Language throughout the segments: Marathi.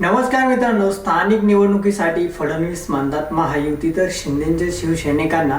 नमस्कार मित्रांनो स्थानिक निवडणुकीसाठी फडणवीस मानतात महायुती तर शिंदेचे शिवसैनिकांना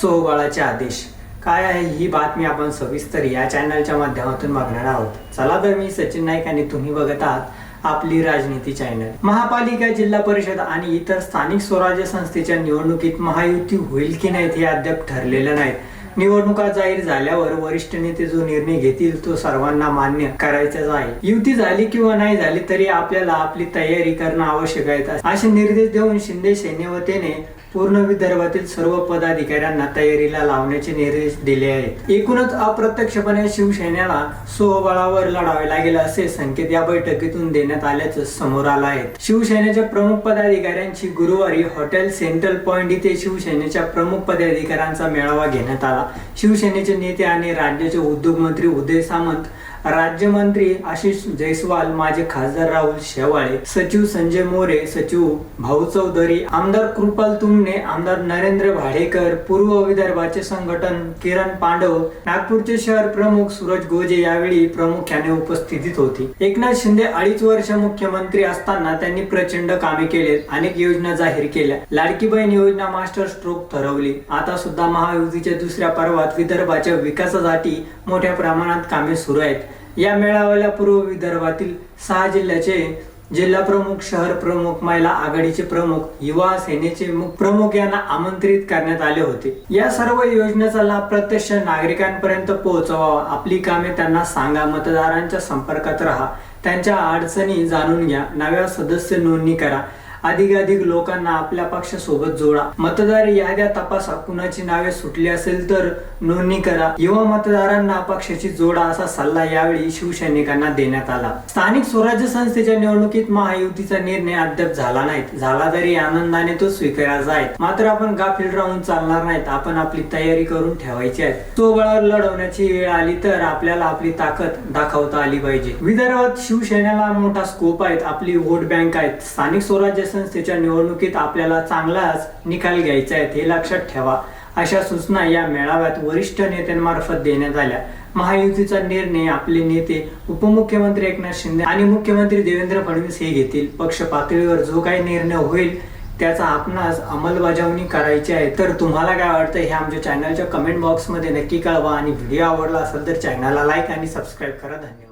सोहबळाचे आदेश. काय आहे ही बातमी आपण सविस्तर या चॅनलच्या माध्यमातून बघणार आहोत. चला तर मी सचिन नाईक आणि तुम्ही बघत आहात आपली राजनीती चॅनल महापालिका जिल्हा परिषद आणि इतर स्थानिक स्वराज्य संस्थेच्या निवडणुकीत महायुती होईल की नाहीत हे अद्याप ठरलेलं नाही निवडणुका जाहीर झाल्यावर वरिष्ठ नेते जो निर्णय घेतील तो सर्वांना मान्य करायचाच आहे. युती झाली किंवा नाही झाली तरी आपल्याला आपली तयारी करणं आवश्यक आहे. असे निर्देश देऊन शिंदे सेनेवतेने पूर्ण विदर्भातील सर्व पदाधिकाऱ्यांना तयारीला लावण्याचे निर्देश दिले आहेत. एकूणच अप्रत्यक्षपणे शिवसेनेला सोहबळावर लढावे लागेल असे संकेत या बैठकीतून देण्यात आल्याचं समोर आलं आहे. शिवसेनेच्या प्रमुख पदाधिकाऱ्यांची गुरुवारी हॉटेल सेंट्रल पॉइंट इथे शिवसेनेच्या प्रमुख पदाधिकाऱ्यांचा मेळावा घेण्यात आला. शिवसेनेचे नेते आणि राज्याचे उद्योग मंत्री उदय सामंत राज्यमंत्री आशिष जयस्वाल माजी खासदार राहुल शेवाळे सचिव संजय मोरे सचिव भाऊ चौधरी आमदार कृपाल तुमने आमदार नरेंद्र भाडेकर पूर्व विदर्भाचे संघटन किरण पांडव नागपूरचे शहर प्रमुख सूरज गोजे यावेळी प्रामुख्याने उपस्थितीत होती. एकनाथ शिंदे अडीच वर्ष मुख्यमंत्री असताना त्यांनी प्रचंड कामे केले अनेक योजना जाहीर केल्या. लाडकी बहीण योजना मास्टर स्ट्रोक ठरवली. आता सुद्धा महायुतीच्या दुसऱ्या पर्वात विदर्भाच्या विकासासाठी मोठ्या प्रमाणात कामे सुरू आहेत. या मेळाव्याला पूर्व विदर्भातील सहा जिल्ह्याचे जिल्हा प्रमुख शहर प्रमुख महिला आघाडीचे प्रमुख युवा सेनेचे प्रमुख यांना आमंत्रित करण्यात आले होते. या सर्व योजनेचा लाभ प्रत्यक्ष नागरिकांपर्यंत पोहोचवा. आपली कामे त्यांना सांगा. मतदारांच्या संपर्कात राहा. त्यांच्या अडचणी जाणून घ्या. नव्या सदस्य नोंदणी करा. अधिकाधिक लोकांना आपल्या पक्षासोबत जोडा. मतदार याद्या तपासा. कुणाची नावे सुटली असेल तर नोंदणी करा. युवा मतदारांना पक्षाची जोडा असा सल्ला यावेळी शिवसैनिकांना देण्यात आला. स्थानिक स्वराज्य संस्थेच्या निवडणुकीत महायुतीचा निर्णय अद्याप झाला नाही झाला तरी आनंदाने तो स्वीकारायचा आहे मात्र आपण गाफील राहून चालणार नाहीत. आपण आपली तयारी करून ठेवायची आहे. तो बळावर लढवण्याची वेळ आली तर आपल्याला आपली ताकद दाखवता आली पाहिजे. विदर्भात शिवसेनेला मोठा स्कोप आहेत. आपली वोट बँक आहेत. स्थानिक स्वराज्य संस्थेच्या निवडणुकीत आपल्याला चांगलाच निकाल घ्यायचा आहे हे लक्षात ठेवा. अशा सूचना या मेळाव्यात वरिष्ठ नेत्यांमार्फत देण्यात आल्या. महायुतीचा निर्णय आपले नेते उपमुख्यमंत्री एकनाथ शिंदे आणि मुख्यमंत्री देवेंद्र फडणवीस हे घेतील. पक्ष पातळीवर जो काही निर्णय होईल त्याचा आपणास अंमलबजावणी करायची आहे. तर तुम्हाला काय वाटतं हे आमच्या चॅनलच्या कमेंट बॉक्समध्ये नक्की कळवा आणि व्हिडिओ आवडला असेल तर चॅनलला लाईक आणि सबस्क्राईब करा. धन्यवाद.